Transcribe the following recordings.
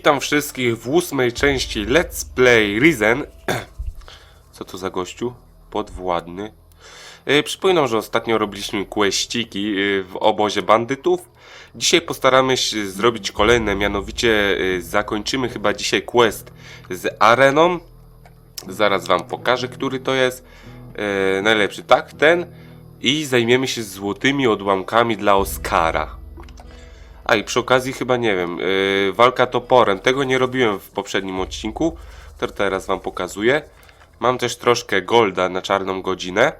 Witam wszystkich w ósmej części Let's Play Risen. Co to za gościu? Podwładny. Yy, przypominam, że ostatnio robiliśmy questyki yy, w obozie bandytów. Dzisiaj postaramy się zrobić kolejne, mianowicie yy, zakończymy chyba dzisiaj quest z areną. Zaraz wam pokażę, który to jest. Najlepszy, tak? Ten. I zajmiemy się złotymi odłamkami dla Oscara. A i przy okazji chyba nie wiem, yy, walka toporem. Tego nie robiłem w poprzednim odcinku. To teraz wam pokazuję. Mam też troszkę golda na czarną godzinę.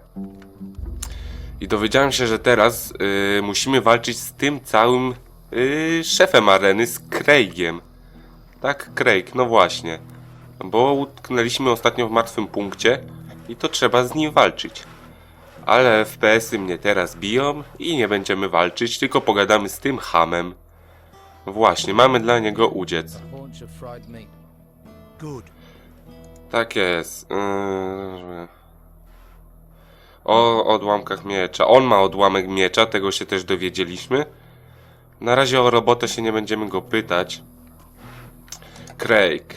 I dowiedziałem się, że teraz yy, musimy walczyć z tym całym yy, szefem areny, z Craigiem. Tak, Craig, no właśnie. Bo utknęliśmy ostatnio w martwym punkcie i to trzeba z nim walczyć. Ale FPS-y mnie teraz biją i nie będziemy walczyć, tylko pogadamy z tym hamem. Właśnie, mamy dla niego. Good. Tak jest. Yy... O odłamkach miecza. On ma odłamek miecza, tego się też dowiedzieliśmy. Na razie o robotę się nie będziemy go pytać. Craig.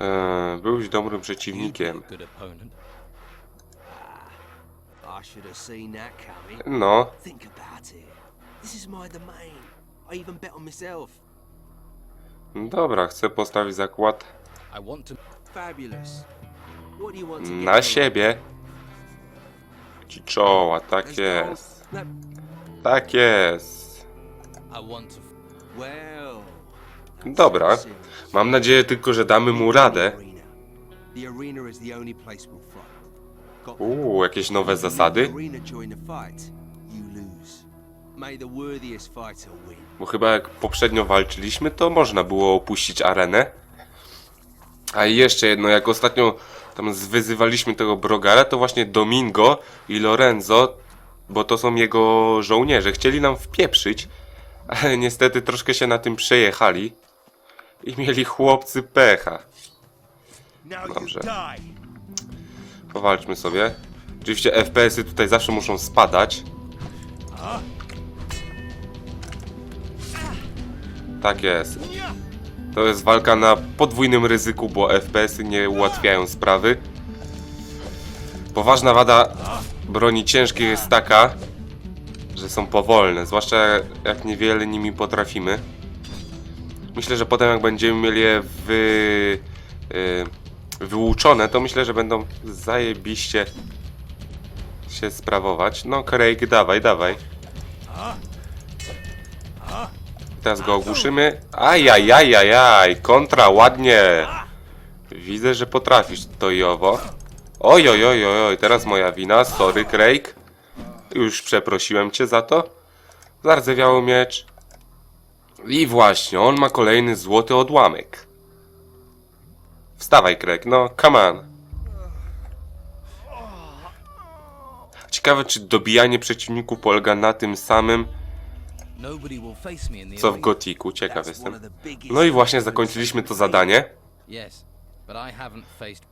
Yy, byłeś dobrym przeciwnikiem. I should have seen that coming. No, Think about it. This is my domain. I even bet on myself. dobra, chcę postawić zakład I want to. Fabulous. What do you want to get na siebie. Ci czoła, tak Let's jest. No. Tak jest. I want to. Well. that's Dobra. serious. Mam nadzieję tylko, że damy mu radę. The arena is the only place we'll fight. Uuu, jakieś nowe zasady? Bo chyba jak poprzednio walczyliśmy, to można było opuścić arenę. A i jeszcze jedno, jak ostatnio tam zwyzywaliśmy tego Brogara, to właśnie Domingo i Lorenzo, bo to są jego żołnierze, chcieli nam wpieprzyć, ale niestety troszkę się na tym przejechali i mieli chłopcy pecha. Dobrze. Powalczmy sobie. Oczywiście FPS-y tutaj zawsze muszą spadać. Tak jest. To jest walka na podwójnym ryzyku, bo FPS-y nie ułatwiają sprawy. Poważna wada broni ciężkiej jest taka, że są powolne, zwłaszcza jak niewiele nimi potrafimy. Myślę, że potem jak będziemy mieli je wy, y, wyuczone, to myślę, że będą zajebiście się sprawować. No, Craig, dawaj, dawaj. Teraz go ogłuszymy. Ajajajajaj, kontra, ładnie. Widzę, że potrafisz to i owo. Oj, oj, oj, oj, oj, teraz moja wina, sorry Craig. Już przeprosiłem cię za to. Zardzewiały miecz. I właśnie, on ma kolejny złoty odłamek. Wstawaj, Craig, no, come on. Ciekawe, czy dobijanie przeciwników polega na tym samym, co w. Gotiku. Ciekaw jestem. No i właśnie zakończyliśmy to zadanie.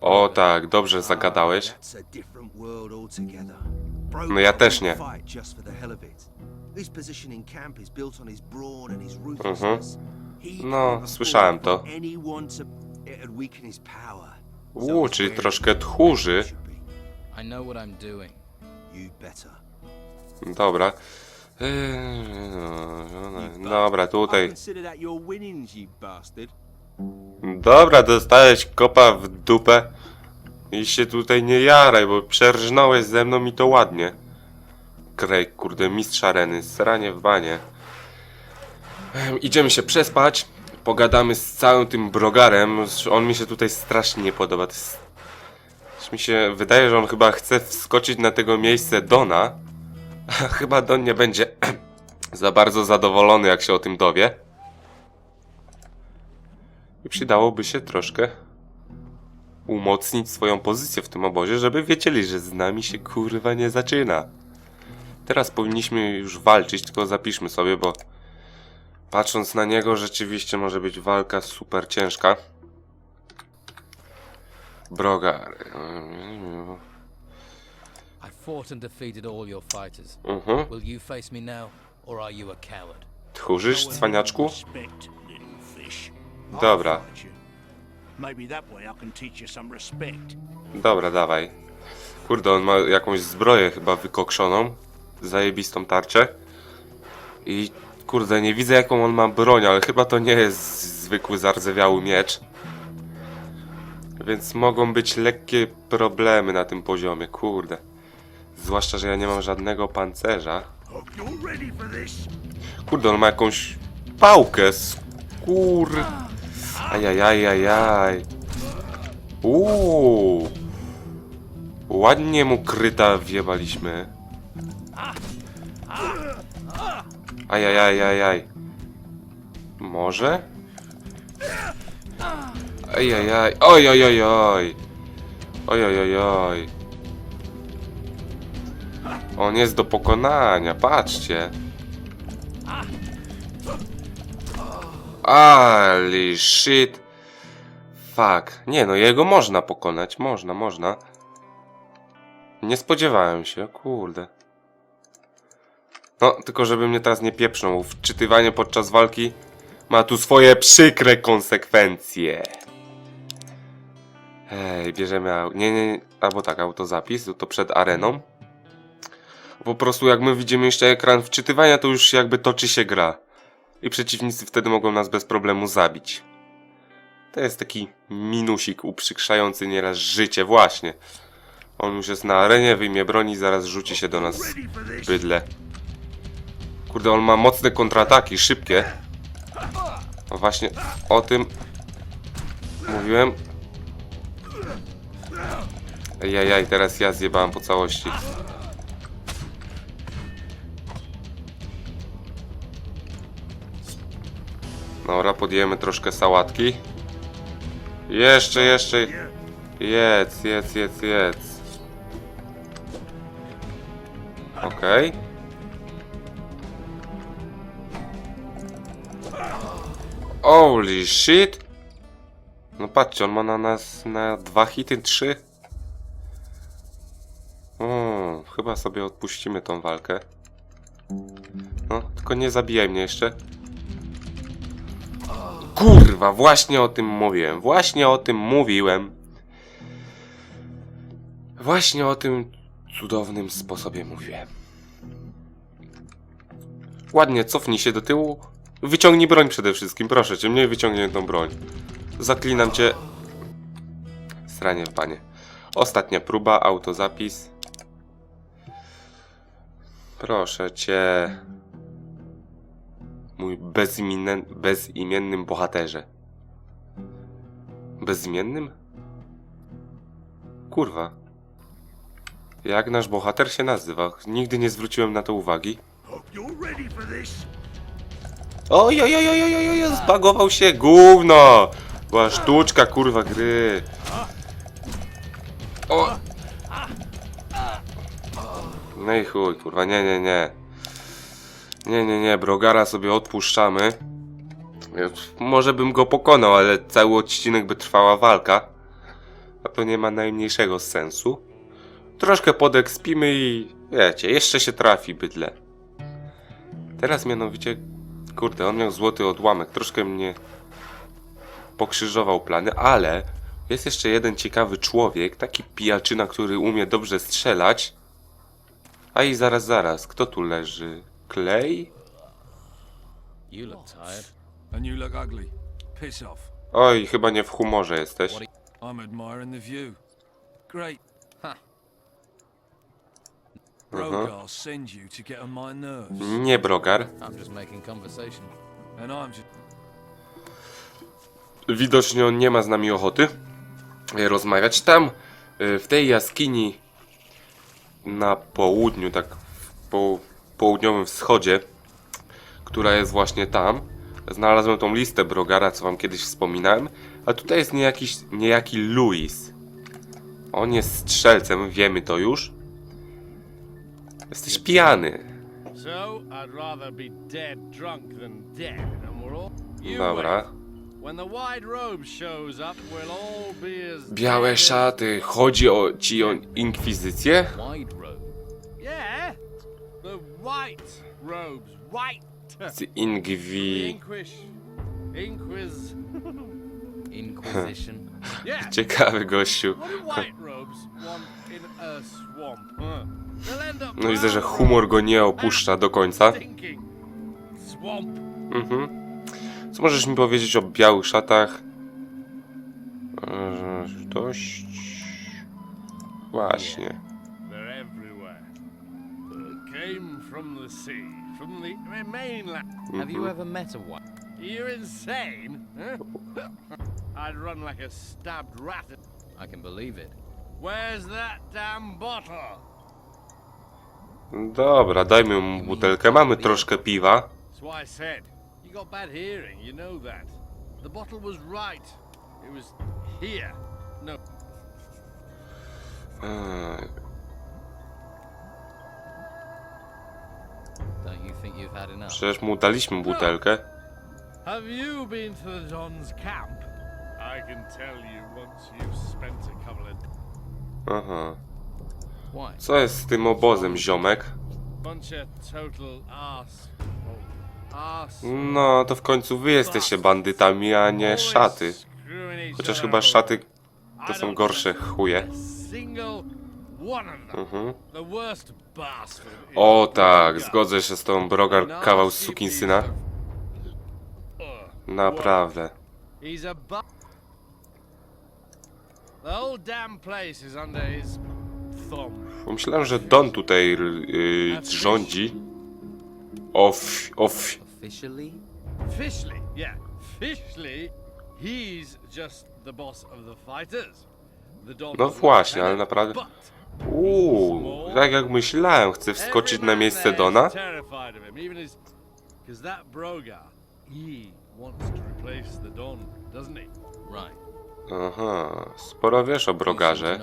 O tak, dobrze zagadałeś. That's a different world altogether. No ja też nie. Mhm. No, słyszałem to. Uuu, czyli troszkę tchórzy. he should be. I know what I'm doing. You better. Dobra. Eee, Dobra, tutaj. your winnings, you bastard. Dobra, dostałeś kopa w dupę. I się tutaj nie jaraj, bo przerżnąłeś ze mną i to ładnie. Craig, kurde, mistrz areny, sranie w banie. Em, Idziemy się przespać. Pogadamy z całym tym brogarem. On mi się tutaj strasznie nie podoba. To jest... Mi się wydaje, że on chyba chce wskoczyć na tego miejsce Dona. Chyba Don nie będzie za bardzo zadowolony, jak się o tym dowie. I przydałoby się troszkę umocnić swoją pozycję w tym obozie, żeby wiedzieli, że z nami się kurwa nie zaczyna. Teraz powinniśmy już walczyć, tylko zapiszmy sobie, bo patrząc na niego rzeczywiście może być walka super ciężka. Brogar. I fought and defeated all your fighters. Mhm. Will you face me now, or are you a coward? Tchórzysz, cwaniaczku? Little fish. Dobra, fight you. Maybe that way I can teach you some respect. dobra, dawaj. Kurde, on ma jakąś zbroję chyba wykokszoną. Zajebistą tarczę. I kurde, nie widzę jaką on ma broń, ale chyba to nie jest zwykły zardzewiały miecz. Więc mogą być lekkie problemy na tym poziomie, kurde. Zwłaszcza, że ja nie mam żadnego pancerza. Kurde, on ma jakąś pałkę, skór... Ajajajajaj. Uuu. Ładnie mu kryta wjebaliśmy. Ajajajajaj. Może? Ajajaj. Oj, oj, oj, oj. Oj, oj, oj, oj. On jest do pokonania, patrzcie. Ali shit. Fuck. Nie no, jego można pokonać. Można, można. Nie spodziewałem się, kurde. No, tylko żeby mnie teraz nie pieprznął. Wczytywanie podczas walki ma tu swoje przykre konsekwencje. Ej, bierzemy... Nie, nie. Albo tak, autozapis, to przed areną. Po prostu jak my widzimy jeszcze ekran wczytywania, to już jakby toczy się gra i przeciwnicy wtedy mogą nas bez problemu zabić. To jest taki minusik uprzykrzający nieraz życie, właśnie. On już jest na arenie, wyjmie broni zaraz rzuci się do nas bydle. Kurde, on ma mocne kontrataki, szybkie. No właśnie o tym mówiłem. Jajaj, teraz ja zjebałem po całości. Dobra, podjemy troszkę sałatki. Jeszcze, jeszcze. Jedz, jedz, jedz, jedz. Okej. Holy shit! No patrzcie, on ma na nas na dwa hity, trzy. O, chyba sobie odpuścimy tą walkę. No, tylko nie zabijaj mnie jeszcze. Kurwa, właśnie o tym mówiłem. Właśnie o tym mówiłem. Właśnie o tym cudownym sposobie mówiłem. Ładnie, cofnij się do tyłu. Wyciągnij broń przede wszystkim, proszę cię, mnie wyciągnij tą broń. Zaklinam cię. Sranie w panie. Ostatnia próba, autozapis. Proszę cię. Mój bezimienny, bezimiennym bohaterze. Bezimiennym? Kurwa. Jak nasz bohater się nazywa? Nigdy nie zwróciłem na to uwagi. Hope you're ready for this. Oj, oj, oj, oj, oj, oj, zbagował się, gówno! Była sztuczka, kurwa, gry. O! No i chuj, kurwa, nie, nie, nie. Nie, nie, nie, Brogara sobie odpuszczamy. Może bym go pokonał, ale cały odcinek by trwała walka. A to nie ma najmniejszego sensu. Troszkę podekspimy i wiecie, jeszcze się trafi bydle. Teraz mianowicie, kurde, on miał złoty odłamek, troszkę mnie pokrzyżował plany, ale jest jeszcze jeden ciekawy człowiek, taki pijaczyna, który umie dobrze strzelać. A i zaraz, zaraz, kto tu leży? Clay? You look tired. And you look ugly. Piss off. Oj, chyba nie w humorze jesteś. I'm admiring the view. Great. Ha. Rogar sends you to get on my nerves. Nie Brogar. I'm just making conversation. And I'm just. Widocznie on nie ma z nami ochoty e, rozmawiać. Tam, e, w tej jaskini na południu, tak po południowym wschodzie, która jest właśnie tam, znalazłem tą listę Brogara, co wam kiedyś wspominałem, a tutaj jest niejaki, niejaki Louis. On jest strzelcem, wiemy to już. Jesteś pijany. So, I'd rather be dead drunk than dead, and we're all. You Dobra. When the white robe shows up, we'll all be as. Białe szaty, chodzi o ci o inkwizycję? Wide road. Yeah, the white robes, white. Z Ingwi... Inquish, Inquiz, Inquisition. Yeah. Ciekawy gościu. What do white robes want in a swamp? Huh? No widzę, że humor go nie opuszcza do końca. Mhm. Co możesz mi powiedzieć o białych szatach? Dość... Właśnie. They're Dobra, dajmy mu butelkę. Mamy troszkę piwa. No, Eee, Don't you think you've had enough? Przecież mu daliśmy butelkę. Have you been to the Don's camp? I can tell you once you've spent a couple of Aha. Co jest z tym obozem, ziomek? No, to w końcu wy jesteście bandytami, a nie szaty. Chociaż chyba szaty to są gorsze chuje. Mhm. O tak, zgodzę się z tą Brogar, kawał sukinsyna. Ugh. Naprawdę. The whole damn place is under his thumb. Pomyślałem, że Don tutaj yy, rządzi. Off, off. Officially? Officially, yeah. Officially, he's just the boss of the fighters. No właśnie, ale naprawdę... Uuu, tak jak myślałem, chcę wskoczyć na miejsce Dona. Aha, sporo wiesz o Brogarze.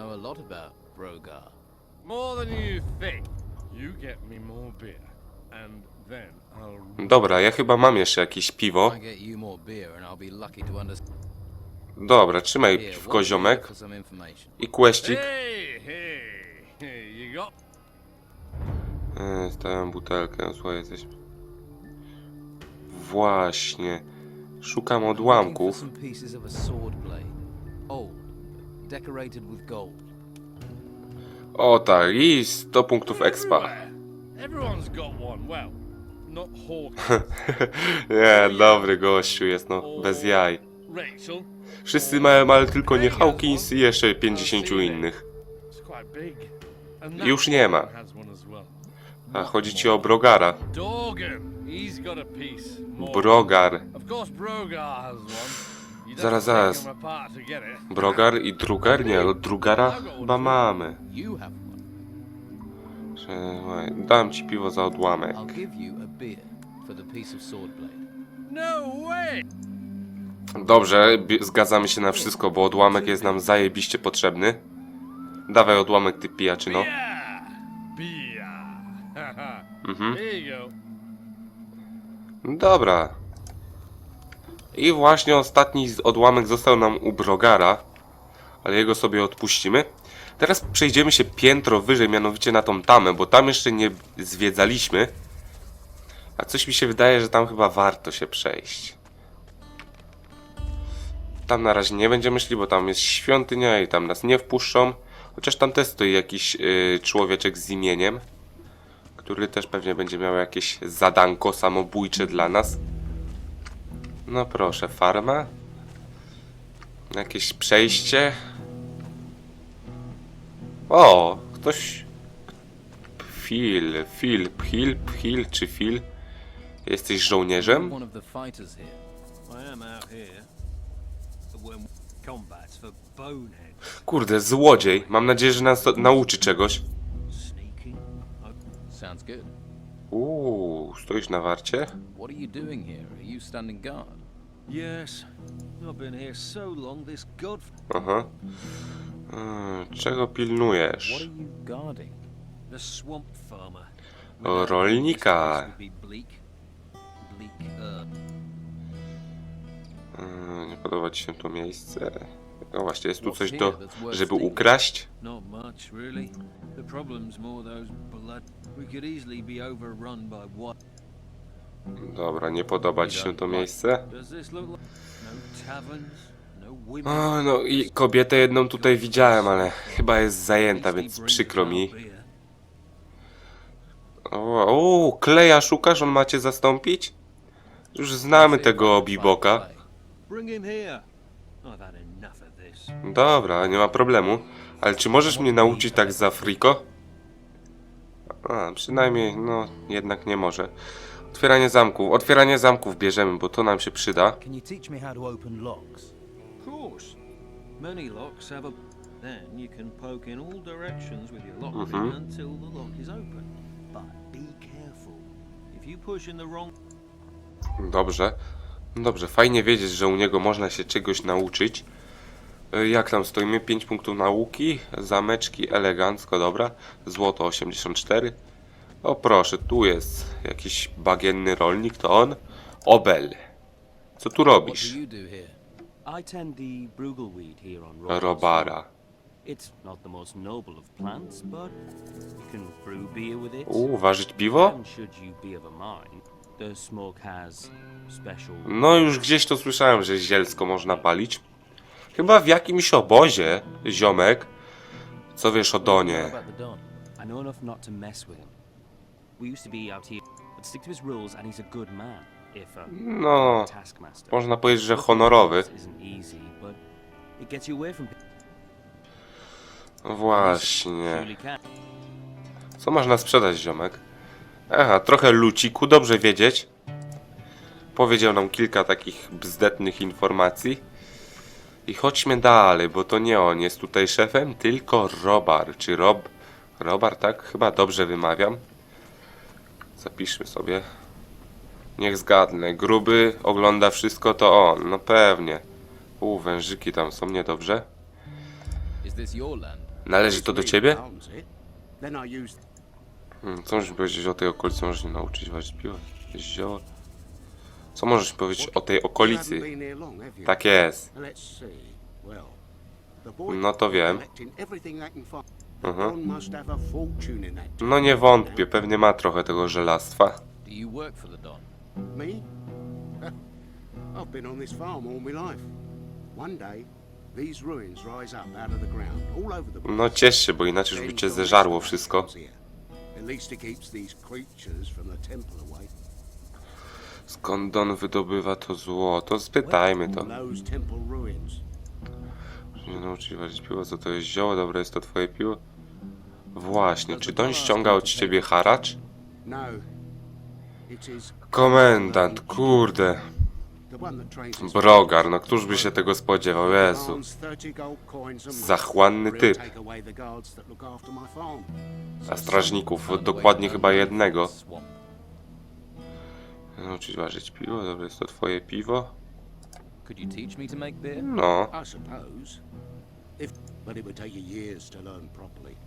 Dobra, ja chyba mam jeszcze jakieś piwo. Dobra, trzymaj Here, piwko, what's the ziomek. deal for some information? I got... Eee, Stałem butelkę, no słuchaj, jesteś... Właśnie. Szukam odłamków. decorated with gold. O tak, i 100 punktów expa. Nie, dobry gościu jest, no, bez jaj. Wszyscy mają, ale tylko nie Hawkins i jeszcze 50 innych. Już nie ma. A chodzi ci o Brogara. Brogar. Zaraz, zaraz. Brogar i Drugar? Nie, od Drugara chyba mamy. Trzymaj, Dam ci piwo za odłamek. No. Dobrze, zgadzamy się na wszystko, bo odłamek jest nam zajebiście potrzebny. Dawaj odłamek, ty pijaczyno. Mhm. Dobra. I właśnie ostatni odłamek został nam u Brogara, ale jego sobie odpuścimy. Teraz przejdziemy się piętro wyżej, mianowicie na tą tamę, bo tam jeszcze nie zwiedzaliśmy. A coś mi się wydaje, że tam chyba warto się przejść. Tam na razie nie będziemy szli, bo tam jest świątynia i tam nas nie wpuszczą. Chociaż tam też stoi jakiś yy, człowieczek z imieniem który też pewnie będzie miał jakieś zadanko samobójcze dla nas. No proszę, farma. Jakieś przejście. O, ktoś... Phil, Phil, Phil, Phil czy Phil? Jesteś żołnierzem? Kurde, złodziej. Mam nadzieję, że nas to nauczy czegoś. Uuu, stoisz na warcie? What are you doing here? Are you standing guard? Yes. I've been here so long this god Aha. Hmm, czego pilnujesz? are you guarding? the swamp farmer. O, rolnika. Hmm, nie podoba ci się to miejsce? No właśnie, jest tu coś do, żeby ukraść? Not much, really. The problem's more those blood. We could easily be overrun by what? Dobra, nie podoba ci się to miejsce? O, no i kobietę jedną tutaj widziałem, ale chyba jest zajęta, więc przykro mi. O, o Kleja szukasz? On ma cię zastąpić? Już znamy tego Biboka. Dobra, nie ma problemu. Ale czy możesz mnie nauczyć tak za friko? A, przynajmniej, no, jednak nie może. Otwieranie zamków. Otwieranie zamków bierzemy, bo to nam się przyda. Can you teach me how to open locks? Of course. Many locks have a. Then you can poke in all directions with your lock pick Mhm. until the lock is open. But be careful. If you push in the wrong Dobrze. Dobrze, fajnie wiedzieć, że u niego można się czegoś nauczyć. E, Jak tam stoimy? 5 punktów nauki, zameczki elegancko, dobra. Złoto 84. O proszę, tu jest jakiś bagienny rolnik, to on. Obel. Co tu robisz? Robara. U, ważyć piwo? No już gdzieś to słyszałem, że zielsko można palić. Chyba w jakimś obozie, ziomek. Co wiesz o Donie? about the Don? I know enough not to mess with him. We used to be out here, but stick to his rules, and he's a good man. If a No, taskmaster. można powiedzieć, że honorowy. Isn't easy, but it gets you away from people. Właśnie. Can. Co można sprzedać, ziomek? Aha, trochę luciku, dobrze wiedzieć. Powiedział nam kilka takich bzdetnych informacji. I chodźmy dalej, bo to nie on jest tutaj szefem, tylko Robar, czy Rob... Robar, tak? Chyba dobrze wymawiam. Zapiszmy sobie. Niech zgadnę. Gruby ogląda wszystko, to on. No pewnie. U, wężyki tam są niedobrze. Należy to do ciebie? Hmm, co możesz mi powiedzieć o tej okolicy? Możesz mnie nauczyć ważyć piwo? Zioło? Co możesz mi powiedzieć o tej okolicy? Tak jest. No to wiem. Mhm. No nie wątpię, pewnie ma trochę tego żelastwa. Do you work for the Don? Me? I've been on this farm all my life. One day, these ruins rise up out of the ground, all over the place. No ciesz się, bo inaczej już by cię zeżarło wszystko. At least it keeps these creatures from the temple away. Skąd Don wydobywa to złoto? Spytajmy to. Those temple ruins. Nie nauczyć ważyć piwo, co to jest zioło? Dobre jest to twoje piwo? Właśnie, czy Don ściąga od ciebie haracz? No. Komendant, kurde. Brogar, no któż by się tego spodziewał, Jezu. Demands 30 gold coins a month. Zachłanny typ. A strażników, dokładnie chyba jednego. Nauczyć ważyć piwo, dobre jest to twoje piwo? Could you teach me to make beer? No. I suppose. If, but it would take you years to learn properly.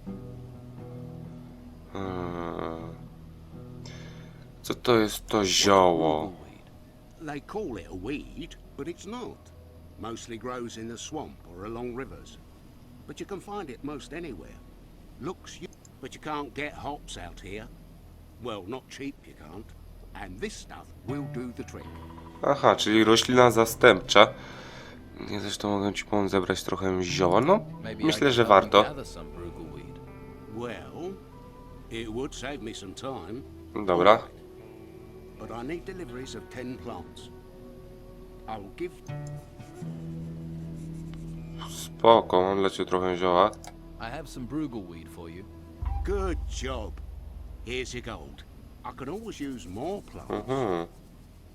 Eee, Co to jest to zioło? They call it a weed, but it's not. Mostly grows in the swamp or along rivers. But you can find it most anywhere. Looks, but you can't get hops out here. Well, not cheap you can't. And this stuff will do the trick. Aha, czyli roślina zastępcza. Ja zresztą mogę ci pomóc zebrać trochę zioła. No, myślę, że warto. Dobra. All right. But I need deliveries of 10 plants. I'll give Spoko, mam dla ciebie trochę zioła. I have some Brugelweed for you. Good job. Here's your gold. I can always use more plants.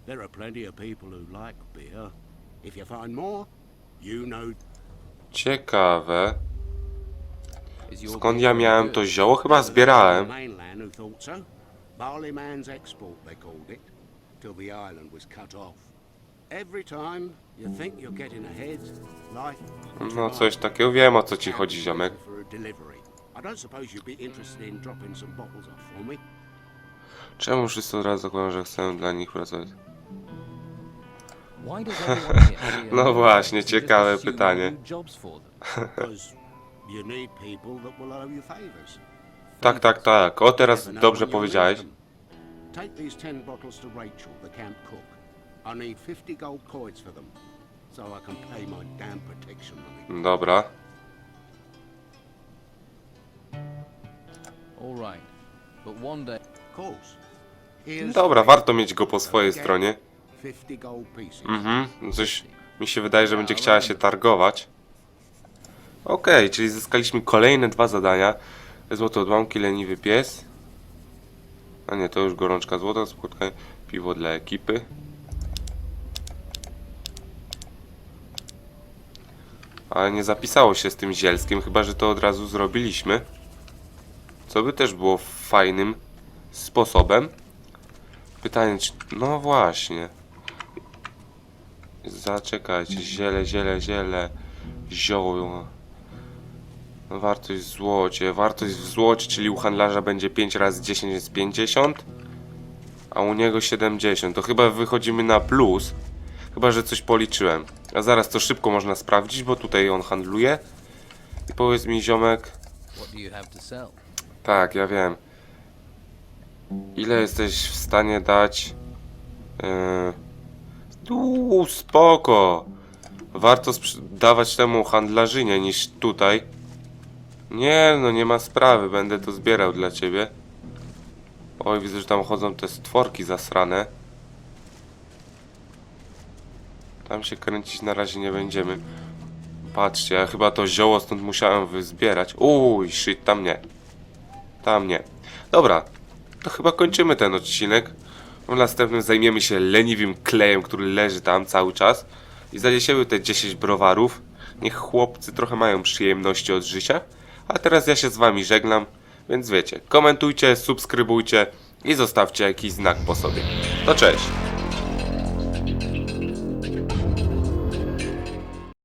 There are plenty of people who like beer. If you find more, you know. Ciekawe. Skąd ja miałem to zioło? Chyba zbierałem. Mainland who thought so. Barley man's export, they called it, till the island was cut off. Every time you think you're getting ahead, life. No coś takiego, wiem o co ci chodzi, ziomek. Czemu wszyscy od razu zakładają, że chcę dla nich pracować? No właśnie, ciekawe I pytanie. Tak, tak, tak. O, teraz dobrze powiedziałeś. Take these 10 bottles to Rachel, the camp cook. I need 50 gold coins for them. so I can pay my damn protection money. Dobra. All right. But one day. Of course. Here's Dobra, warto mieć go po swojej stronie. 50 gold pieces. Mhm, coś mi się wydaje, że będzie chciała się targować. Okej, czyli zyskaliśmy kolejne dwa zadania. Złote odłamki, leniwy pies. A nie, to już gorączka złota, spotkanie, piwo dla ekipy. Ale nie zapisało się z tym zielskim, chyba że to od razu zrobiliśmy. Co by też było fajnym sposobem. Pytanie, czy... No właśnie. Zaczekajcie, ziele, ziele, ziele, zioło. No, wartość w złocie, wartość w złocie, czyli u handlarza będzie 5 razy 10 jest 50, a u niego 70. To chyba wychodzimy na plus, chyba że coś policzyłem. A zaraz to szybko można sprawdzić, bo tutaj on handluje. I powiedz mi ziomek, tak, ja wiem. Ile jesteś w stanie dać? Yy... Uuu, spoko. Warto dawać temu handlarzynie niż tutaj. Nie, no nie ma sprawy, będę to zbierał dla ciebie. Oj, widzę, że tam chodzą te stworki zasrane. Tam się kręcić na razie nie będziemy. Patrzcie, ja chyba to zioło stąd musiałem wyzbierać. Uj, shit, tam nie. Tam nie. Dobra, to chyba kończymy ten odcinek. W następnym zajmiemy się leniwym klejem, który leży tam cały czas. I zaniesiemy te 10 browarów. Niech chłopcy trochę mają przyjemności od życia. A teraz ja się z wami żegnam. Więc wiecie, komentujcie, subskrybujcie i zostawcie jakiś znak po sobie. To cześć!